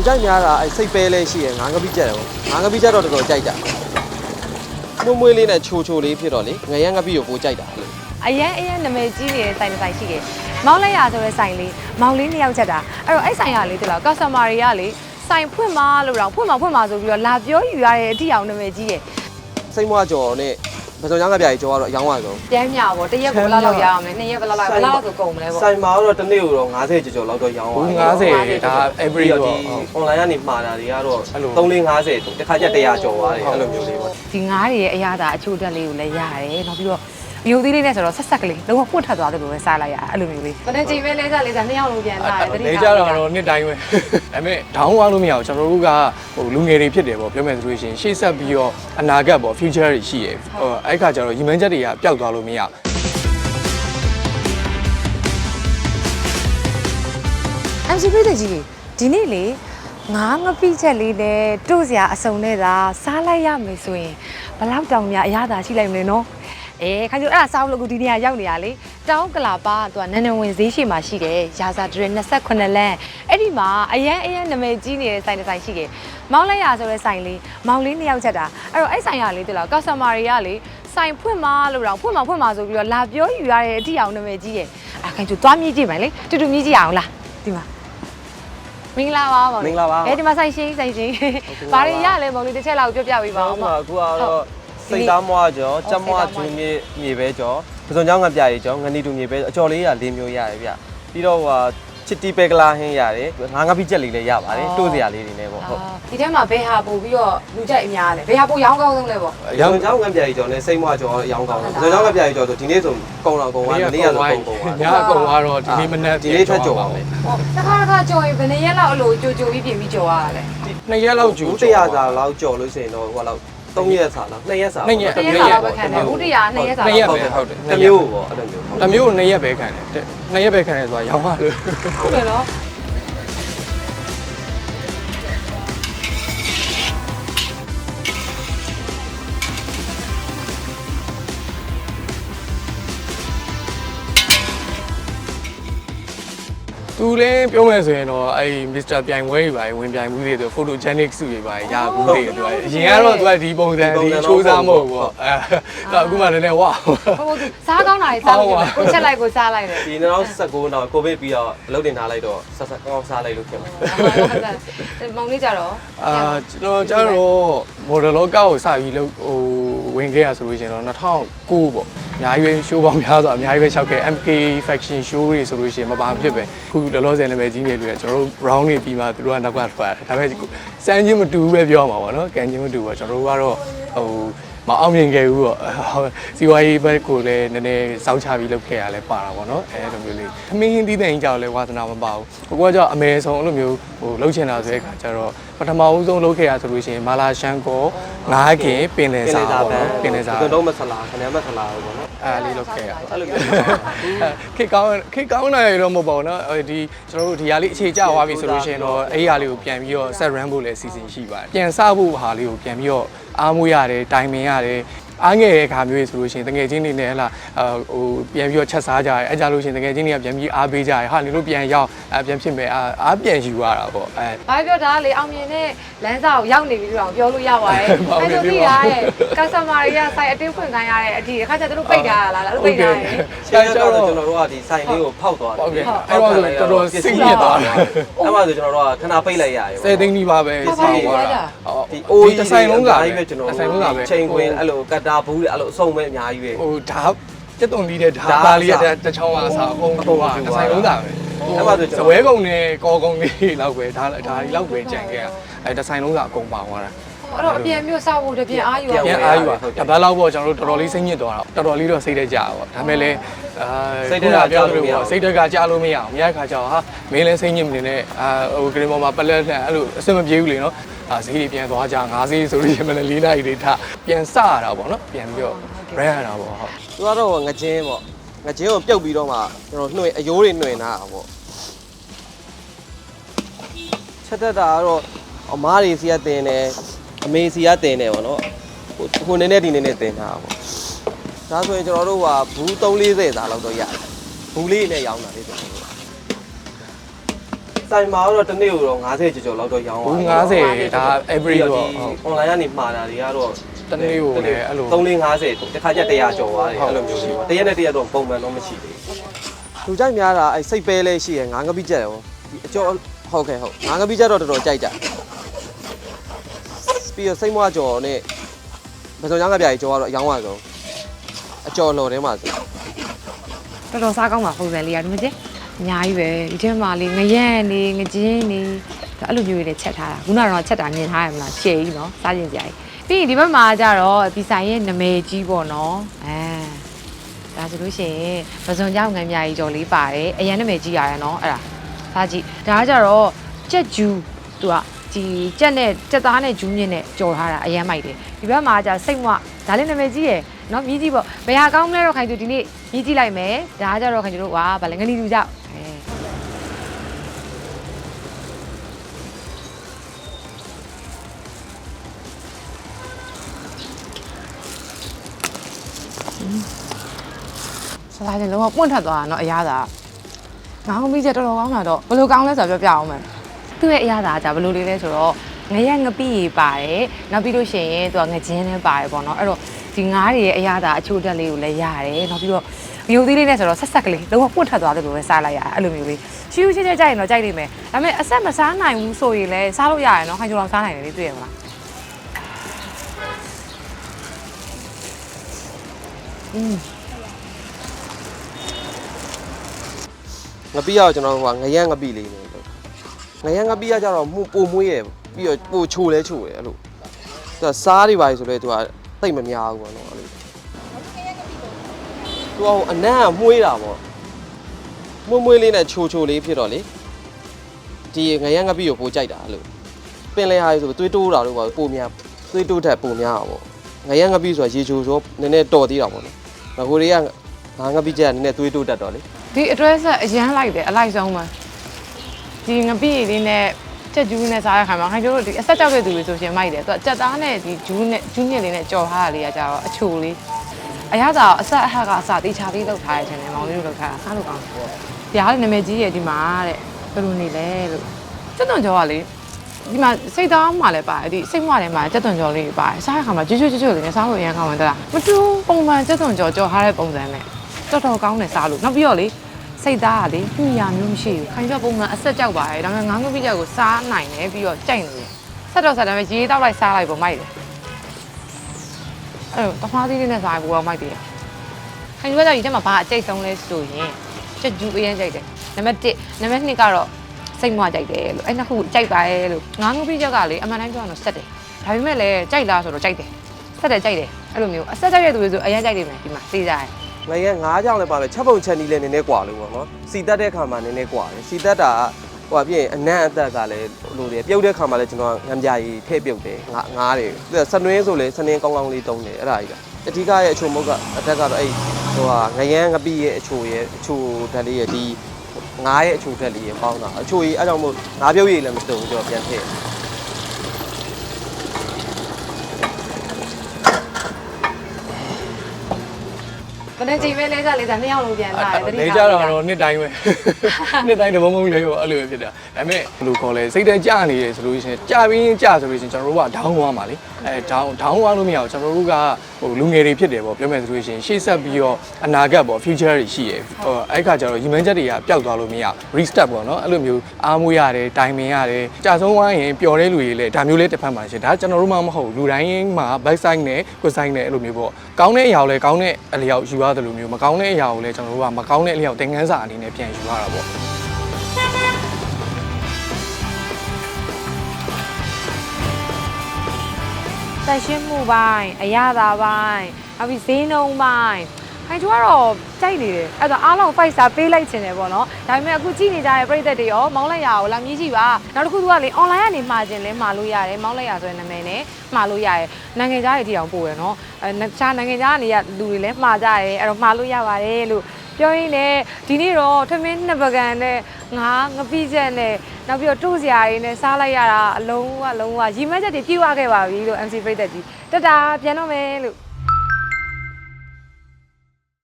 လူကြိုက်များတာအဲ့စိတ်ပဲလေးရှိရယ်ငါးကပိကြက်တယ်ပေါ့ငါးကပိကြက်တော့တော်တော်ကြိုက်တာမွေးမွေးလေးနဲ့ချိုချိုလေးဖြစ်တော့လေငရမ်းကပိကိုပိုကြိုက်တာအဲ့လိုအရန်အရန်နာမည်ကြီးနေတဲ့ဆိုင်တစ်ဆိုင်ရှိတယ်။မောင်းလိုက်ရဆိုတဲ့ဆိုင်လေးမောင်လေးနှစ်ယောက်ချက်တာအဲ့တော့အဲ့ဆိုင်ရလေးတလားကစတမာတွေကလေဆိုင်ဖွင့်မလို့တော့ဖွင့်မဖွင့်မဆိုပြီးတော့လာပြောယူရတဲ့အတိအောင်နာမည်ကြီးတယ်စိတ်မွားကြော်နဲ့ ပစုံချောင်းကပြားကြီးကြော်ကတော့အယောင်းပါဆုံး။ပြန်မြပေါ့တရက်ကိုဘယ်လောက်လောက်ရအောင်လဲနှစ်ရက်ဘယ်လောက်လောက်ဘယ်လောက်လောက်ဆိုကုန်မလဲပေါ့ဆိုင်မှာတော့တစ်နေ့ကိုတော့90ကျော်ကျော်လောက်တော့ရောင်းဘူးသွား90ဒါ every ပြီးတော့တော့ဒီ online ကနေမှာတာတွေကတော့အဲ့လို350တစ်ခါကျ100ကျော်သွားတယ်အဲ့လိုမျိုးလေးပေါ့။ဒီငါးတွေရဲ့အရာသာအချို့တက်လေးကိုလည်းရတယ်နောက်ပြီးတော့ မျိုးသီးလေးနဲ့ဆိုတော့ဆက်ဆက်ကလေးလုံးဝပွတ်ထွက်သွားတယ်လို့ပဲစားလိုက်ရအဲ့လိုမျိုးလေး။တနေ့ချိန်ပဲလေးစားလေးစားနှစ်ယောက်လုံးပြန်လာတယ်တတိနေကြတော့တော့နှစ်တိုင်းပဲဒါပေမဲ့ဒေါင်းဝါလို့မရအောင်ကျွန်တော်တို့ကဟိုလူငယ်တွေဖြစ်တယ်ပေါ့ပြောမယ်ဆိုလို့ရှိရင်ရှေ့ဆက်ပြီးတော့အနာဂတ်ပေါ့ future တွေရှိရယ်ဟိုအဲ့ခါကျတော့ရီမန်းချက်တွေကပျောက်သွားလို့မရဘူး MC ပြည်သူကြီးဒီနေ့လေငါးငပိချက်လေးနဲ့တို့စရာအစုံနဲ့သာစားလိုက်ရမယ်ဆိုရင်ဘလောက်တောင်များအရသာရှိလိုက်မလဲနော် အဲခါကျတော့အဲ့ဒါစားလို့အခုဒီနေရာရောက်နေရလေတောင်းကလာပါကသူကနန်းနဝင်ဈေးရှိမှာရှိတယ်ရာဇာဒရ28လမ်းအဲ့ဒီမှာအရန်အရန်နာမည်ကြီးနေတဲ့ဆိုင်တစ်ဆိုင်ရှိတယ်မောင်းလိုက်ရဆိုတဲ့ဆိုင်လေးမောင်လေးနှစ်ယောက်ချက်တာအဲ့တော့အဲ့ဆိုင်ရလေးတလားကစတမာတွေကလေဆိုင်ဖွင့်မလို့တော့ဖွင့်မဖွင့်မဆိုပြီးတော့လာပြောယူရတဲ့အတိအောင်နာမည်ကြီးတယ်အဲ့ခိုင်ကျသွားမြည်ကြည့်မယ်လေတူတူမြည်ကြည့်ရအောင်လားဒီမှာမင်္ဂလာပါမောင်လေးမင်္ဂလာပါအဲဒီမှာဆိုင်ရှင်းဆိုင်ရှင်းဘာတွေရလဲမောင်လေးတစ်ချက်လောက်ပြောပြပေးပါဟောဦးမမှာအခုကတော့ စိတ်သားမွားကြော်ကြက်မွားကျွေးမြေမြေပဲကြော်ပစုံချောင်းကပြားကြီးကြော်ငနီတူမြေပဲအကျော်လေးက၄မျိုးရတယ်ဗျပြီးတော့ဟိုချစ်တီပဲကလာဟင်းရတယ်ငါးငပိကြက်လေးလည်းရပါတယ်တိုးစရာလေးတွေနဲ့ပေါ့ဟုတ်ဒီထဲမှာဘယ်ဟာပို့ပြီးတော့လူကြိုက်အများလဲဘယ်ဟာပို့ရောင်းကောင်းဆုံးလဲပေါ့ရောင်ချောင်းကပြားကြီးကြော်နဲ့စိတ်မွားကြော်ရောင်းကောင်းတယ်ပစုံချောင်းကပြားကြီးကြော်ဆိုဒီနေ့ဆိုကုံတော်ကုံသွားဒီနေ့ကဆိုကုံကုံသွားညအကုန်ကတော့ဒီနေ့မနေ့ဒီနေ့ထွက်ကြော်ပါမယ်ဟောတစ်ခါတစ်ခါကြော်ရင်ဘယ်နှစ်ရက်လောက်အလိုကြိုကြိုပြီးပြင်ပြီးကြော်ရတာလဲနှစ်ရက်လောက်ကြိုဘူးတရားစာလောက်ကြော်လို့ရှိရင်တော့ဟိုလောက် 3ရက်စာလောက်2ရက်စာတစ်ရက်လောက်ပဲခံတယ်ဦးတရားနှစ်ရက်စာနှစ်ရက်လောက်ပဲဟုတ်တယ်တစ်မျိုးပေါ့အဲ့လိုမျိုးတစ်မျိုးကိုနှစ်ရက်ပဲခံတယ်နှစ်ရက်ပဲခံတယ်ဆိုတာရောင်းပါလို့ဟုတ်တယ်နော် သူလည်းပြောမယ်ဆိုရင်တော့အဲ့မစ္စတာပြိုင်ပွဲတွေပါဝင်ပြိုင်မှုတွေဆို photogenic စုတွေပါရဘူးတွေသူကအရင်ကတော့သူကဒီပုံစံဒီချိုးစားမဟုတ်ဘူးပေါ့အဲတော့အခုမှလည်းလည်းဝါဟိုစားကောင်းတာတွေစားလို့ကိုချက်လိုက်ကိုစားလိုက်တယ်ဒီ2019နောက်ကိုဗစ်ပြီးတော့အလုပ်တင်ထားလိုက်တော့ဆက်ဆက်ကောင်းစားလိုက်လို့ဖြစ်မှာမောင်လေးကြတော့အာကျွန်တော်ကျတော့ model လောကကိုစပြီးလို့ဟို ဝင်ခဲ့ရဆိုလို့ရှိရင်တော့2009ပေါ့အများကြီးပဲ show ပေါင်းများစွာအများကြီးပဲရှောက်ခဲ့ MK faction show တွေဆိုလို့ရှိရင်မပါမဖြစ်ပဲခုလောလောဆယ်လည်းပဲကြီးနေလို့ကျွန်တော်တို့ round တွေပြီးမှသူတို့ကနောက်ကထွက်တယ်ဒါပေမဲ့စမ်းချင်းမတူဘူးပဲပြောမှာပေါ့နော်ကန်ချင်းမတူဘူးပေါ့ကျွန်တော်တို့ကတော့ဟို မအောင်မြင်ခဲ့ဘူးပေါ့စီဝါရေးဘက်ကိုလည်းနည်းနည်းစောင့်ချပြီးလုပ်ခဲ့ရလဲပါတာပေါ့နော်အဲလိုမျိုးလေးသမင်းဟင်းတီးတဲ့အိမ်ကြောက်လဲဝါသနာမပါဘူးကိုကတော့အမေဆုံးအဲ့လိုမျိုးဟိုလှုပ်ချင်တာဆိုတဲ့အခါကျတော့ပထမဦးဆုံးလှုပ်ခဲ့ရဆိုလို့ရှိရင်မာလာရှန်ကောငါးခင်ပင်လယ်စာပေါ့နော်ပင်လယ်စာတော့မဆလာခဏမဆလာဘူးပေါ့နော်အဲလေးလှုပ်ခဲ့ရအဲ့လိုမျိုးခေကောင်းခေကောင်းနိုင်တော့မဟုတ်ပါဘူးနော်ဒီကျွန်တော်တို့ဒီဟာလေးအခြေကျသွားပြီဆိုလို့ရှိရင်တော့အဲ့ဒီဟာလေးကိုပြန်ပြီးတော့ဆက် run ဖို့လည်းစီစဉ်ရှိပါတယ်ပြန်စဖို့ဟာလေးကိုပြန်ပြီးတော့ အားမွေးရတယ်တိုင်ပင်ရတယ် အားငယ်တဲ့ခါမျိုးဆိုလို့ရှိရင်တကယ်ချင်းတွေနဲ့ဟလာဟိုပြန်ပြီးတော့ချက်စားကြရဲအဲကြလို့ရှိရင်တကယ်ချင်းတွေကပြန်ပြီးအားပေးကြရဲဟာလေလို့ပြန်ရောက်အပြန်ဖြစ်မယ်အားအားပြန်ယူရတာပေါ့အဲဘာပြောတာလေအောင်မြင်တဲ့လမ်းစာကိုရောက်နေပြီလို့တော့ပြောလို့ရပါတယ်ဟုတ်အဲကဲ့ဆိုပြီးရတဲ့ customer တွေက site အတင်းဖွင့်ခိုင်းရတဲ့အထိအခါကျသူတို့ပိတ်တာလားလားသူပိတ်တာရယ်ရှင်းတော့ကျွန်တော်တို့ကဒီဆိုင်လေးကိုဖောက်သွားတယ်ဟုတ်ကဲ့အဲ့တော့ဆိုတော်တော်စိတ်ညစ်သွားတယ်အဲ့မှာဆိုကျွန်တော်တို့ကခဏပိတ်လိုက်ရတယ်ဆယ်သိန်းဒီပါပဲဟုတ်ပါဘူးဟုတ်ပါဒီအိုးဒီတစ်ဆိုင်လုံးကကြီးပဲကျွန်တော်တစ်ဆိုင်လုံးကပဲချိန်ခွင်အဲ့လိုကတ်တာဘူးအဲ့လိုအစုံပဲအများကြီးပဲဟိုဓာတ်တက်တုံလေးတဲ့ဓာဓာတ်တ်ပါလေးရအစတဲ့တစ်ချောင်းအစားအကုန်တော့ဟာတစ်ဆိုင်လုံးသားပဲအဲ့မှာဆိုကျွန်စတော်ဝဲကုံနဲ့ကောကုံလေးလောက်ပဲဒါဒါဒီလောက်ပဲကြံခဲ့ရအဲတစ်ဆိုင်လုံးသားအကုန်ပါသွားတာအဲ့တော့အပြန်မျိုးစောက်ဖို့တပြန်အားယူရပြန်အားယူပါတပတ်လောက်ပေါ့ကျွန်တော်တို့တော်တော်လေးစိတ်ညစ်သွားတာတော်တော်လေးတော့စိတ်တက်ကြပါပေါ့ဒါပေမဲ့လည်းအာစိတ်တက်ကကြားလို့မရအောင်မြတ်ခါကြောင်ဟာမင်းလည်းစိတ်ညစ်မနေနဲ့အာဟိုဂရင်းပေါ်မှာပလက်လှန်အဲ့လိုအဆင်မပြေဘူးလေနော်အာ ဈေးတွေပြန်သွားကြငါးဈေးဆိုလို့ရှိရင်လည်း၄နာရီတွေထပြန်စရတာပေါ့နော်ပြန်ပြီးတော့ brand ရတာပေါ့ဟုတ်သူကတော့ငကြင်းပေါ့ငကြင်းကိုပြုတ်ပြီးတော့မှကျွန်တော်နှွေအယိုးတွေနှွေနာတာပေါ့ချက်တက်တာကတော့အမားတွေစီကတင်တယ်အမေစီကတင်တယ်ပေါ့နော်ဟိုဟိုနည်းနည်းဒီနည်းနည်းတင်တာပေါ့ဒါဆိုရင်ကျွန်တော်တို့ကဘူး340သားလောက်တော့ရတယ်ဘူးလေးနဲ့ရောင်းတာလေးကျွန်တော် တို့ကစိုင်မှာတော့တစ်နေ့ကိုတော့90ကျော်ကျော်လောက်တော့ရောင်းဘူးပါ90ဒါ every ပြီးတော့ဒီ online ကနေမှာတာတွေကတော့တနေ့ကိုလည်းအဲ့လို3 50တစ်ခါကျ100ကျော်သွားတယ်အဲ့လိုမျိုးရှိပါတရက်နဲ့တရက်တော့ပုံမှန်တော့မရှိသေးဘူးလူကြိုက်များတာအဲ့စိတ်ပဲလေးရှိရငါးငပိကြက်ရောဒီအကျော်ဟုတ်ကဲ့ဟုတ်ငါးငပိကြက်တော့တော်တော်ကြိုက်ကြပြီးတော့စိတ်မွားကျော်နဲ့ဘယ်စုံငါးငပြားကြီးကျော်ကတော့အယောင်းပါဆုံးအကျော်လော်ထဲမှာဆိုတော်တော်စားကောင်းပါပုံစံလေးရတယ်မကျ အများကြီးပဲဒီထဲမှာလေးငရက်နေငကျင်းနေဒါအဲ့လိုမျိုးတွေချက်ထားတာခုနကတော့ချက်တာမြင်ထားရမလားရှယ်ကြီးနော်စားကျင်ကြကြီးပြီးရင်ဒီဘက်မှာကျတော့ဒီဆိုင်ရဲ့နာမည်ကြီးပေါ့နော်အဲဒါဆိုလို့ရှိရင်ပဇွန်ကြောင့်ငံမြကြီးကြော်လေးပါတယ်အရန်နာမည်ကြီးရတယ်နော်အဲ့ဒါစားကြည့်ဒါကကျတော့ကြက်ဂျူးသူကဒီကြက်နဲ့ကြက်သားနဲ့ဂျူးမြင့်နဲ့ကြော်ထားတာအရန်မိုက်တယ်ဒီဘက်မှာကျစိတ်မွဒါလေးနာမည်ကြီးရယ်နော်မြည်ကြီးပေါ့ဘယ်ဟာကောင်းမလဲတော့ခိုင်သူဒီနေ့မြည်ကြည့်လိုက်မယ်ဒါကကျတော့ခိုင်သူတို့ကဗာလဲငလီလူကြောက် အဲ ဆလာချင်းလုံးဝပွင့်ထက်သွားတာเนาะအရသာငါဟိုမိချက်တော်တော်ကောင်းတာတော့ဘယ်လိုကောင်းလဲဆိုတော့ပြောပြအောင်မယ်သူ့ရဲ့အရသာကဘယ်လိုလေးလဲဆိုတော့ငရက်ငပိရေပါတယ်နောက်ပြီးလို့ရှိရင်သူကငကျင်းလည်းပါတယ်ပေါ့เนาะအဲ့တော့ဒီငါးတွေရဲ့အရသာအချို့တက်လေးကိုလည်းရတယ်နောက်ပြီးတော့မျိုးသေးလေးနဲ့ဆိုတော့ဆက်ဆက်ကလေးလုံးဝပွင့်ထက်သွားတယ်လို့ပဲစားလိုက်ရတယ်အဲ့လိုမျိုးလေးရှူးရှူးချင်းချင်းကြိုက်ရင်တော့ကြိုက်နေမယ်ဒါပေမဲ့အဆက်မစားနိုင်ဘူးဆိုရင်လည်းစားလို့ရတယ်เนาะခိုင်ချိုတော်စားနိုင်တယ်လေတွေ့ရမလားอืม ငပိကတော့ကျွန်တော်ဟိုငရက်ငပိလေးနေလို့ငရက်ငပိကကြတော့မှုပိုမွေးရယ်ပြီးတော့ပိုချိုလဲချိုရယ်အဲ့လိုသူကစားတွေပါဆိုလဲသူကတိတ်မများဘူးပေါ့နော်အဲ့လိုသူကဟိုအနံ့ကမှုေးတာပေါ့မွေးမွေးလေးနဲ့ချိုချိုလေးဖြစ်တော့လေဒီငရက်ငပိကိုပိုကြိုက်တာအဲ့လိုပင်လဲဟာဆိုသွေးတိုးတာလို့ပေါ့ပိုများသွေးတိုးထက်ပိုများတာပေါ့ငရက်ငပိဆိုတာရေချိုဆိုနည်းနည်းတော်သေးတာပေါ့နော်ငကိုတွေက ငါငပိကျက်နည်းနည်းသွေးတိုးတတ်တော့လေဒီအတွဲဆက်အရန်လိုက်တယ်အလိုက်ဆုံးမှာဒီငပိရည်လေးနဲ့ချက်ကျူးနဲ့စားတဲ့ခါမှာခိုင်ကျိုးတို့ဒီအဆက်ကြောက်တဲ့သူတွေဆိုရှင်မိုက်တယ်သူကကြက်သားနဲ့ဒီဂျူးနဲ့ဂျူးညစ်လေးနဲ့ကြော်ထားတာလေးကကြတော့အချိုလေးအရသာအဆက်အဟက်ကအစာတေချာလေးလောက်ထားရတဲ့တယ်မောင်လေးတို့လောက်ထားတာစားလို့ကောင်းတယ်။ဒီဟာလေးနာမည်ကြီးရဲ့ဒီမှာတဲ့ဘယ်လိုနေလဲလို့ကျွတ်သွန်ကြောကလေဒီမှာစိတ်သားမှလည်းပါတယ်ဒီစိတ်မွထဲမှာကျွတ်သွန်ကြောလေးပါတယ်စားတဲ့ခါမှာကျွတ်ကျွတ်ကျွတ်ကျွတ်လေးနဲ့စားလို့အရင်ကောင်းတယ်လားမတူပုံမှန်ကျွတ်သွန်ကြောကြော်ထားတဲ့ပုံစံနဲ့ တော်တော်ကောင်းတယ်စားလို့နောက်ပြီးတော့လေစိတ်သားကလေညရာမျိုးမရှိဘူးခိုင်ပြပုံမှန်အဆက်ကြောက်ပါတယ်ဒါပေမဲ့ငါးငပိကြောက်ကိုစားနိုင်တယ်ပြီးတော့ကြိုက်နေတယ်ဆက်တော့ဆက်တယ်ရေတောက်လိုက်စားလိုက်ပုံမိုက်တယ်အဲ့တော့တမားသီးလေးနဲ့စားဖို့တော့မိုက်တယ်ခိုင်ပြကြောက်ဒီထဲမှာဘာအကျိတ်ဆုံးလဲဆိုရင်ချက်ကျူးအရင်ကြိုက်တယ်နံပါတ်1နံပါတ်2ကတော့စိတ်မွားကြိုက်တယ်လို့အဲ့နှစ်ခုကြိုက်ပါရဲ့လို့ငါးငပိကြောက်ကလေအမှန်တိုင်းပြောရတော့ဆက်တယ်ဒါပေမဲ့လည်းကြိုက်လားဆိုတော့ကြိုက်တယ်ဆက်တယ်ကြိုက်တယ်အဲ့လိုမျိုးအဆက်ကြိုက်တဲ့သူတွေဆိုအရင်ကြိုက်တယ်မယ်ဒီမှာသိကြတယ် ငရဲ9ကြောင်လည်းပါပဲချက်ပုံချက်နီးလည်းနည်းနည်းကွာလို့ပေါ့နော်စီတက်တဲ့ခါမှာနည်းနည်းကွာတယ်စီတက်တာကဟိုအပြင်အနံ့အသက်ကလည်းလိုတယ်ပြုတ်တဲ့ခါမှာလည်းကျွန်တော်ငံပြာကြီးထည့်ပြုတ်တယ်ငါးငါးတယ်စနွင်းဆိုလေစနင်းကောင်းကောင်းလေးတုံးတယ်အဲ့ဒါကြီးကအဓိကရဲ့အချိုမုတ်ကအတက်ကတော့အဲ့ဟိုဟာငရမ်းငပိရဲ့အချိုရဲ့အချိုဓာတ်လေးရဲ့ဒီငါးရဲ့အချိုဓာတ်လေးရဲ့ပေါင်းတာအချိုကြီးအဲ့ကြောင့်မို့ငါးပြုတ်ရည်လည်းမတုံဘူးကျွန်တော်ပြန်ထည့် ဘယ်နဲ့ချိန်ပဲလဲကြလေဒါနှစ်ယောက်လုံးပြန်လာတယ်တတိနေကြတော့တော့နှစ်တိုင်းပဲနှစ်တိုင်းတဘုံဘုံလေးကိုအဲ့လိုပဲဖြစ်တာဒါပေမဲ့ဘယ်လိုခေါ်လဲစိတ်ထဲကြာနေတယ်ဆိုလို့ရှိရင်ကြာပြီးရင်ကြာဆိုလို့ရှိရင်ကျွန်တော်တို့ကဒေါင်းသွားမှာလေ အဲဒေါင်းဒေါင်းသွားလို့မရဘူးကျွန်တော်တို့ကဟိုလူငယ်တွေဖြစ်တယ်ပေါ့ပြောမယ်ဆိုလို့ရှိရင်ရှေ့ဆက်ပြီးတော့အနာဂတ်ပေါ့ future တွေရှိရယ်ဟိုအဲ့ခါကျတော့ရီမန်းချက်တွေကပျောက်သွားလို့မရ restart ပေါ့နော်အဲ့လိုမျိုးအားမွေးရတယ်တိုင်ပင်ရတယ်ကြာဆုံးသွားရင်ပျော်တဲ့လူတွေလည်းဒါမျိုးလေးတစ်ဖက်မှာရှိတယ်ဒါကျွန်တော်တို့မှမဟုတ်ဘူးလူတိုင်းမှာ back side နဲ့ quick side နဲ့အဲ့လိုမျိုးပေါ့ကောင်းတဲ့အရာကိုလည်းကောင်းတဲ့အလျောက်ယူရတယ်လို့မျိုးမကောင်းတဲ့အရာကိုလည်းကျွန်တော်တို့ကမကောင်းတဲ့အလျောက်သင်ခန်းစာအနေနဲ့ပြန်ယူရတာပေါ့ ဆက်ရှင်းမှုပိုင်းအရသာပိုင်းနောက်ပြီးဈေးနှုန်းပိုင်းခိုင်ကျကတော့ကြိုက်နေတယ်အဲ့တော့အားလုံး fight စာပေးလိုက်ခြင်းတယ်ပေါ့နော်ဒါပေမဲ့အခုကြည့်နေကြတဲ့ပရိသတ်တွေရောမောင်းလိုက်ရအောင်လာမြည်ကြည့်ပါနောက်တစ်ခုကလေ online ကနေမှာခြင်းလဲမှာလို့ရတယ်မောင်းလိုက်ရဆိုတဲ့နာမည်နဲ့မှာလို့ရတယ်နိုင်ငံခြားတွေတိအောင်ပို့ရနော်အဲတခြားနိုင်ငံခြားကနေရလူတွေလည်းမှာကြရတယ်အဲ့တော့မှာလို့ရပါတယ်လို့ပြောရင်းနဲ့ဒီနေ့တော့ထမင်းနှစ်ပကံနဲ့ငါးငပိချက်နဲ့ နောက်ပြီးတော့တို့စရာတွေနဲ့စားလိုက်ရတာအလုံးဝအလုံးဝရီမက်ချက်တွေပြည့်ဝခဲ့ပါပြီလို့ MC ပရိသတ်ကြီးတတာပြန်တော့မယ်လို့